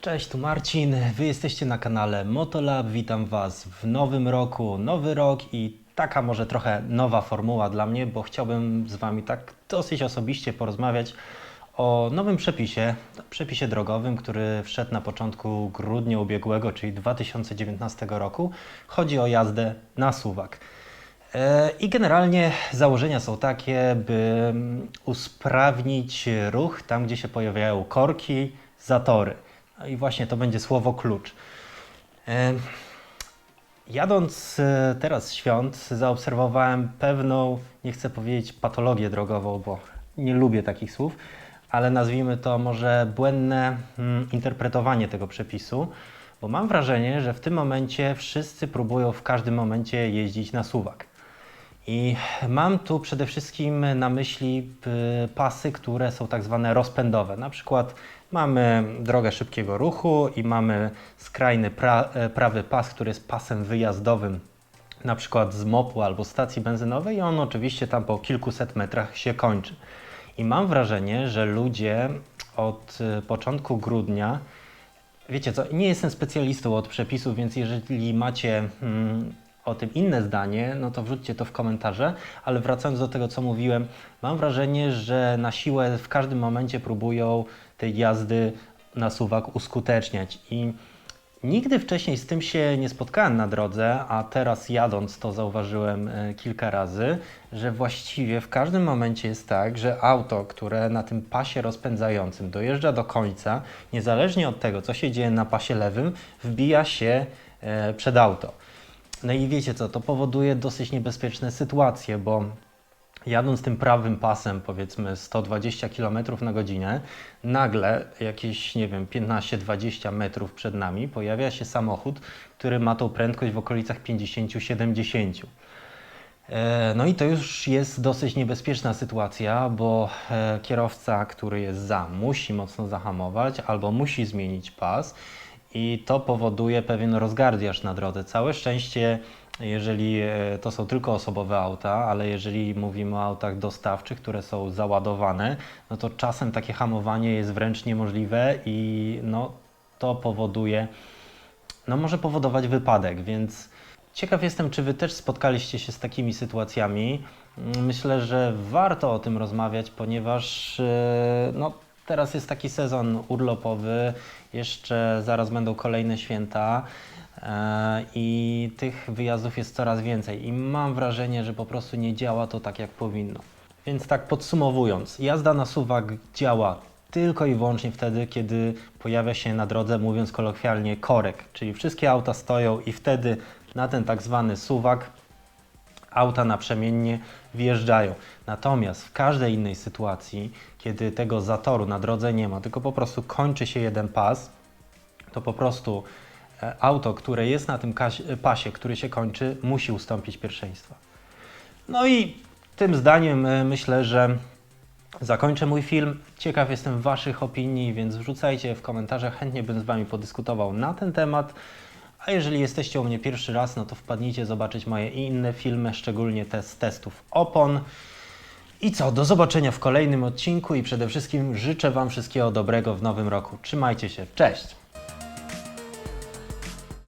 Cześć, tu Marcin. Wy jesteście na kanale Motolab. Witam Was w nowym roku, nowy rok i taka może trochę nowa formuła dla mnie, bo chciałbym z Wami tak dosyć osobiście porozmawiać o nowym przepisie, przepisie drogowym, który wszedł na początku grudnia ubiegłego, czyli 2019 roku. Chodzi o jazdę na suwak. E, I generalnie założenia są takie, by mm, usprawnić ruch tam, gdzie się pojawiają korki, zatory. No i właśnie to będzie słowo klucz. Jadąc e, teraz z świąt, zaobserwowałem pewną, nie chcę powiedzieć patologię drogową, bo nie lubię takich słów, ale nazwijmy to może błędne mm, interpretowanie tego przepisu, bo mam wrażenie, że w tym momencie wszyscy próbują w każdym momencie jeździć na suwak. I mam tu przede wszystkim na myśli y, pasy, które są tak zwane rozpędowe. Na przykład mamy drogę szybkiego ruchu i mamy skrajny pra, e, prawy pas, który jest pasem wyjazdowym, na przykład z mopu albo stacji benzynowej i on oczywiście tam po kilkuset metrach się kończy. I mam wrażenie, że ludzie od y, początku grudnia Wiecie co, nie jestem specjalistą od przepisów, więc jeżeli macie mm, o tym inne zdanie, no to wrzućcie to w komentarze, ale wracając do tego, co mówiłem, mam wrażenie, że na siłę w każdym momencie próbują tej jazdy na suwak uskuteczniać i Nigdy wcześniej z tym się nie spotkałem na drodze, a teraz jadąc to zauważyłem e, kilka razy, że właściwie w każdym momencie jest tak, że auto, które na tym pasie rozpędzającym dojeżdża do końca, niezależnie od tego, co się dzieje na pasie lewym, wbija się e, przed auto. No i wiecie co, to powoduje dosyć niebezpieczne sytuacje, bo jadąc tym prawym pasem, powiedzmy 120 km na godzinę, nagle jakieś, nie wiem, 15-20 metrów przed nami pojawia się samochód, który ma tą prędkość w okolicach 50-70. E, No i to już jest dosyć niebezpieczna sytuacja, bo e, kierowca, który jest za, musi mocno zahamować albo musi zmienić pas i to powoduje pewien rozgardiaż na drodze. Całe szczęście, jeżeli e, to są tylko osobowe auta, ale jeżeli mówimy o autach dostawczych, które są załadowane, no to czasem takie hamowanie jest wręcz niemożliwe i no, to powoduje no może powodować wypadek, więc ciekaw jestem, czy Wy też spotkaliście się z takimi sytuacjami. Mm, Myślę, że warto o tym rozmawiać, ponieważ e, no, teraz jest taki sezon urlopowy, jeszcze zaraz będą kolejne święta. e, I tych wyjazdów jest coraz więcej, i mam wrażenie, że po prostu nie działa to tak, jak powinno. Więc tak podsumowując, jazda na suwak działa tylko i wyłącznie wtedy, kiedy pojawia się na drodze, mówiąc kolokwialnie, korek, czyli wszystkie auta stoją i wtedy na ten tak zwany suwak auta naprzemiennie wjeżdżają. Natomiast w każdej innej sytuacji, kiedy tego zatoru na drodze nie ma, tylko po prostu kończy się jeden pas, to po prostu e, auto, które jest na tym pasie, który się kończy, musi ustąpić pierwszeństwa. No i tym zdaniem e, myślę, że zakończę mój film. Ciekaw jestem Waszych opinii, więc wrzucajcie w komentarzach. Chętnie bym z Wami podyskutował na ten temat. A jeżeli jesteście u mnie pierwszy raz, no to wpadnijcie zobaczyć moje inne filmy, szczególnie te z testów opon. I co, do zobaczenia w kolejnym odcinku i przede wszystkim życzę Wam wszystkiego dobrego w nowym roku. Trzymajcie się, cześć!